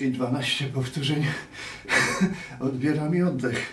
I 12 powtórzeń odbiera mi oddech.